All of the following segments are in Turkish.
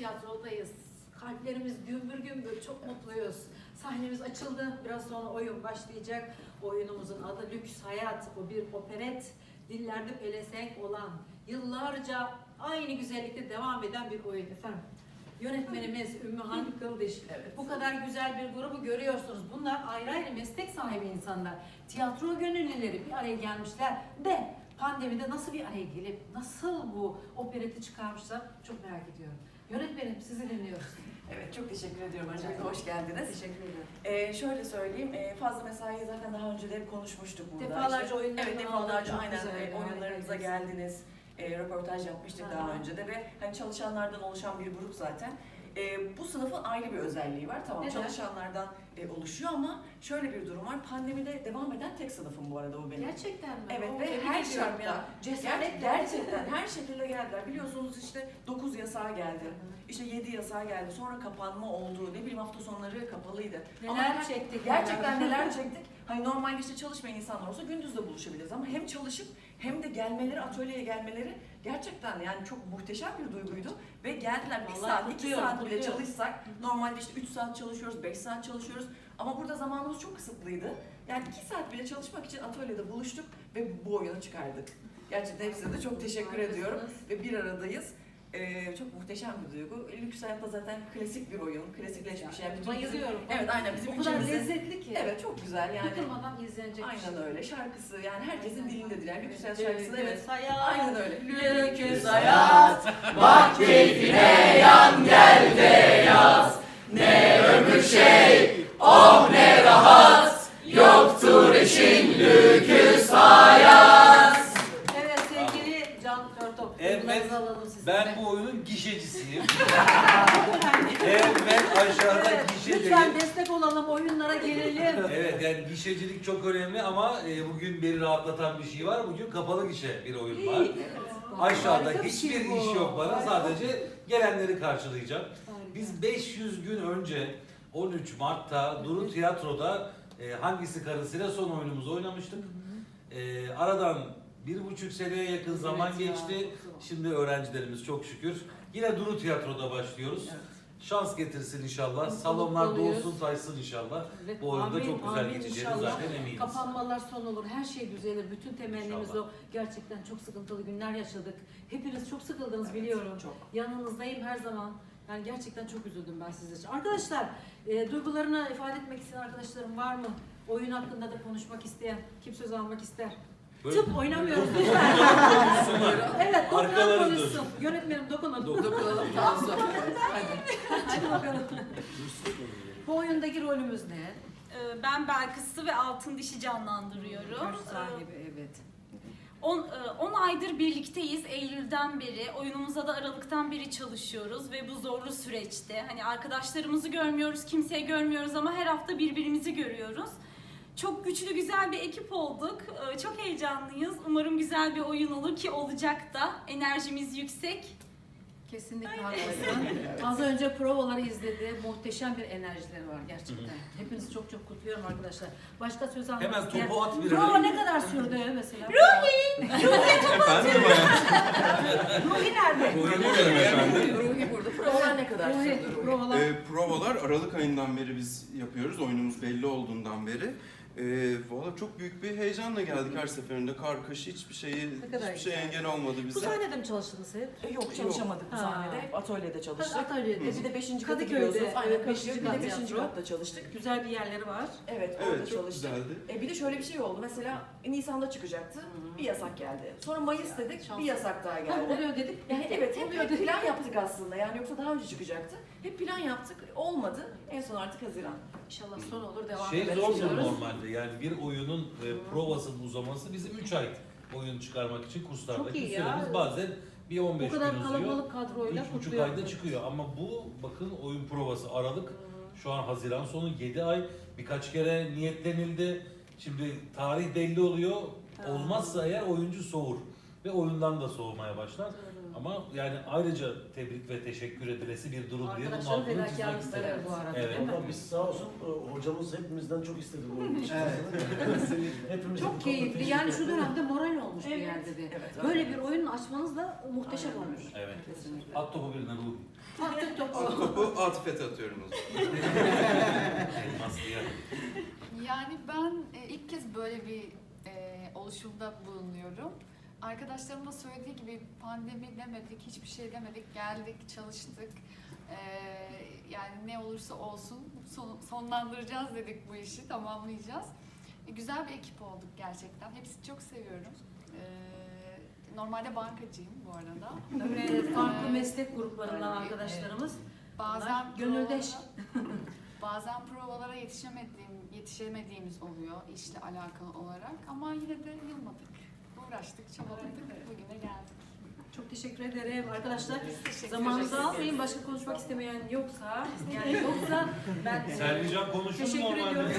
tiyatrodayız. Kalplerimiz gümbür gümbür, çok mutluyuz. Sahnemiz açıldı, biraz sonra oyun başlayacak. Oyunumuzun adı Lüks Hayat, o bir operet. Dillerde pelesenk olan, yıllarca aynı güzellikte devam eden bir oyun efendim. Yönetmenimiz Ümmühan Kıldiş. Evet. Bu kadar güzel bir grubu görüyorsunuz. Bunlar ayrı ayrı meslek sahibi insanlar. Tiyatro gönüllüleri bir araya gelmişler de pandemide nasıl bir araya gelip nasıl bu opereti çıkarmışlar çok merak ediyorum. Yönetmenim sizi dinliyoruz. Evet, çok teşekkür ediyorum. Öncelikle hoş geldiniz. Teşekkür ederim. Ee, şöyle söyleyeyim, e, fazla mesai zaten daha önce de hep konuşmuştuk burada. Defalarca İşte- Evet, defalarca aynen güzel, e, harikaydınız. geldiniz. E, röportaj yapmıştık Aha. daha önce de ve hani çalışanlardan oluşan bir grup zaten. E, bu sınıfın ayrı bir özelliği var. Tamam Neden? çalışanlardan e, oluşuyor ama şöyle bir durum var. Pandemide devam eden tek sınıfım bu arada bu benim. Gerçekten mi? Evet Oo, ve tebrik her ediyorum şartta, ya. ger- Cesaretle. gerçekten her şekilde geldiler. Biliyorsunuz işte 9 yasağı geldi. İşte 7 yasağı geldi. Sonra kapanma oldu. Ne bileyim hafta sonları kapalıydı. Ama Neler her- çektik. Gerçekten neler çektik. Hani normalde işte çalışmayan insanlar olsa gündüz de buluşabiliriz ama hem çalışıp hem de gelmeleri, atölyeye gelmeleri gerçekten yani çok muhteşem bir duyguydu. Ve geldiler bir Vallahi saat, iki kutluyorum, saat bile kutluyorum. çalışsak normalde işte 3 saat çalışıyoruz, 5 saat çalışıyoruz ama burada zamanımız çok kısıtlıydı. Yani 2 saat bile çalışmak için atölyede buluştuk ve bu oyunu çıkardık. Gerçekten hepsine de çok teşekkür ediyorum ve bir aradayız. Ee, çok muhteşem bir duygu. Lüks hayatta zaten klasik bir oyun, klasikleşmiş. Yani bütün bizim- Bayılıyorum. Evet aynen bizim O kadar ülkemizin- lezzetli ki. Evet çok güzel yani. Yıkılmadan izlenecek bir şey. Aynen öyle. Şarkısı yani herkesin dilindedir yani. Lüks hayat Evet, şarkısı evet. evet. Hayat. Aynen öyle. Lüks hayat. Bak keyfine yan gel de yaz Ne ömür şey oh ne rahat destek olalım, oyunlara gelelim. Evet yani gişecilik çok önemli ama e, bugün beni rahatlatan bir şey var. Bugün kapalı gişe bir oyun var. Aşağıda Harika bir hiçbir şey bu. iş yok bana. Harika. Sadece gelenleri karşılayacağım. Biz 500 gün önce 13 Mart'ta Duru Tiyatro'da e, hangisi karısıyla son oyunumuzu oynamıştık. E, aradan bir buçuk seneye yakın zaman Evet ya, geçti. çok zor. Şimdi öğrencilerimiz çok şükür. Yine Duru Tiyatro'da başlıyoruz. Evet. Şans getirsin inşallah. Mutluluk Salonlar doluyuz. dolsun taysın inşallah. Evet, Bu oyunda amin, çok güzel amin inşallah. zaten eminiz. Kapanmalar son olur, her şey düzelir. Bütün temennimiz İnşallah. o. Gerçekten çok sıkıntılı günler yaşadık. Hepiniz çok sıkıldınız Evet, biliyorum. Çok. Yanınızdayım her zaman. Yani gerçekten çok üzüldüm ben sizler için. Arkadaşlar, e, duygularını ifade etmek isteyen arkadaşlarım var mı? Oyun hakkında da konuşmak isteyen, kim söz almak ister? Böyle- Tıp oynamıyoruz lütfen. Evet, dokunan Arkalarında. konuşsun. Yönetmenim dokunun. Dokunalım tamam sonra. Hadi bakalım. Bu oyundaki rolümüz ne? Ee, Ben Belkıs'ı ve Altın Diş'i canlandırıyorum. Güç sahibi, evet. 10 aydır birlikteyiz. Eylül'den beri. Oyunumuza da Aralık'tan beri çalışıyoruz ve bu zorlu süreçte. Hani arkadaşlarımızı görmüyoruz, kimseyi görmüyoruz ama her hafta birbirimizi görüyoruz. Çok güçlü, güzel bir ekip olduk. Ee, Çok heyecanlıyız. Umarım güzel bir oyun olur ki olacak da. Enerjimiz yüksek. Kesinlikle haklısın. Az önce provaları izledi. Muhteşem bir enerjileri var gerçekten. Hepinizi çok çok kutluyorum arkadaşlar. Başka söz almak Hemen isteyen- topu at bir Prova ne kadar sürdü mesela? Efendim Ruhi nerede? Buyurun efendim Ruhi burada. Provalar ne kadar Ruhi, sürdü Ruhi? provalar. Ee, provalar Aralık ayından beri biz yapıyoruz. Oyunumuz belli olduğundan beri. Ee, Valla çok büyük bir heyecanla geldik her seferinde. Kar, kış hiçbir şeyi, Ne kadar hiçbir şey güzel. engel olmadı Bu bize. sahnede mi çalıştınız hep? E, Yok çalışamadık bu Ha. sahnede. Hep atölyede çalıştık. Atölyede. E, bir de 5. katı Kadıköy'de, biliyorsunuz. Aynen evet, 5. beşinci Bir de kat 5. tiyatro. katta çalıştık. Güzel bir yerleri var. Evet orada Evet çok çalıştık. güzeldi. E bir de şöyle bir şey oldu. Mesela Nisan'da çıkacaktı. Bir yasak geldi. Sonra Mayıs dedik. şans. Bir yasak daha Ha, geldi. oluyor dedik. Yani evet hep, oluyor hep dedik. plan yaptık aslında. Yani yoksa daha önce çıkacaktı. Hep plan yaptık. Olmadı. En son artık Haziran. İnşallah son olur devam Şey eder. zordur Düşünüyoruz. normalde yani bir oyunun e, provasının uzaması bizim 3 ay oyun çıkarmak için kurslardaki Çok iyi ya. süremiz bazen bir 15 Bu kadar gün uzuyor. kalabalık kadroyla 3,5 kutluyor. ayda çıkıyor ama bu bakın oyun provası Aralık şu an Haziran sonu 7 ay birkaç kere niyetlenildi. Şimdi tarih belli oluyor. Ha. Olmazsa eğer oyuncu soğur ve oyundan da soğumaya başlar. Ama yani ayrıca tebrik ve teşekkür edilesi bir durum diye bunun Arkadaşların altını çizmek fedakarlıkları isterim. bu arada Evet. değil mi? Valla biz sağ olsun e, hocamız hepimizden çok istedi bu oyunu Hepimiz Çok keyifli. Yani şu dönemde moral olmuş bir yerde de. Evet, Böyle bir oyun açmanız da muhteşem Aynen. olmuş. Evet. Kesinlikle. At topu birine Ruhi. Attık topu. At topu Atifet'e atıyorum o zaman. Elmas diye. Yani ben e, ilk kez böyle bir e, oluşumda bulunuyorum. Arkadaşlarım da söylediği gibi pandemi demedik, hiçbir şey demedik. Geldik, çalıştık. E, yani ne olursa olsun son- sonlandıracağız dedik bu işi, tamamlayacağız. E, güzel bir ekip olduk gerçekten. Hepsini çok seviyorum. E, normalde bankacıyım bu arada. Öyle farklı meslek gruplarından arkadaşlarımız. Bazen Bunlar gönüldeş. bazen provalara yetişemediğim, yetişemediğimiz oluyor işle alakalı olarak ama yine de yılmadık. Uğraştık, çabaladık, bugüne geldik. Çok teşekkür ederim arkadaşlar. Zamanınızı almayın. Başka konuşmak istemeyen yoksa, yani yoksa ben Selvican konuşur mu teşekkür normalde? ediyorum.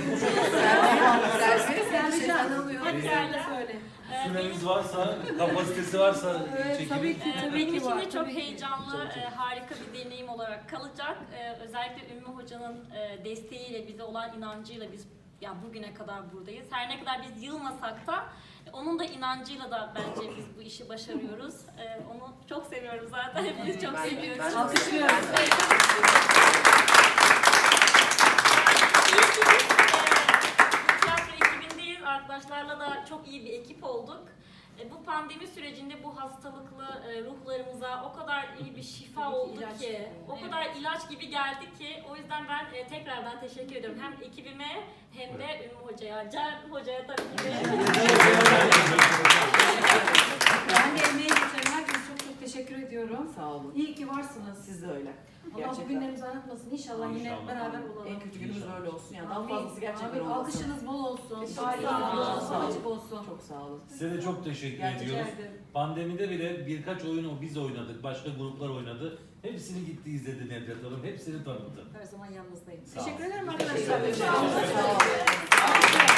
Selvi- Selvican alıyor. Hadi Sen de Selvi. söyle. Ee, Süreniz varsa, kapasitesi varsa Evet, tabii ki, Ee, tabii Benim ki için var. de çok tabii ki. heyecanlı, e, harika bir deneyim olarak kalacak. E, Özellikle Ümmü Hoca'nın e, desteğiyle, bize olan inancıyla biz ya bugüne kadar buradayız. Her ne kadar biz yılmasak da onun da inancıyla da bence biz bu işi başarıyoruz. E, Onu çok seviyorum zaten. Hepimiz çok seviyoruz. Alkışlıyoruz. İyi ki biz e, bu tiyatro ekibindeyiz. Arkadaşlarla da çok iyi bir ekip olduk. Pandemi sürecinde bu hastalıklı e, ruhlarımıza o kadar iyi bir şifa oldu ilaç ki, gibi. o Evet. kadar ilaç gibi geldi ki o yüzden ben e, tekrardan teşekkür ediyorum hem ekibime hem de Ümmü Hoca'ya, Can Hoca'ya tabii ki de. Ben de emeği geçen herkese çok çok teşekkür ediyorum. Sağ olun. İyi ki varsınız. Öyle. Allah Gerçekten. bugünlerimizi aratmasın. İnşallah yine İnşallah. beraber olalım. En kötü günümüz böyle olsun yani. Daha Amin. fazlası gerçekten Amin. olmasın. Alkışınız bol olsun. Teşekkür ederim. Sağ olsun. olun. Açık olsun. Çok sağ olun. Size de çok teşekkür Gerçekten ediyoruz. ederim. Pandemide bile birkaç oyunu biz oynadık, başka gruplar oynadı. Hepsini gitti izledi Nedret Hanım, hepsini tanıdı. Her zaman yanınızdayım. Sağ olun. Teşekkür ederim Teşekkür arkadaşlar. ederim. Sağ olun. Sağ olun.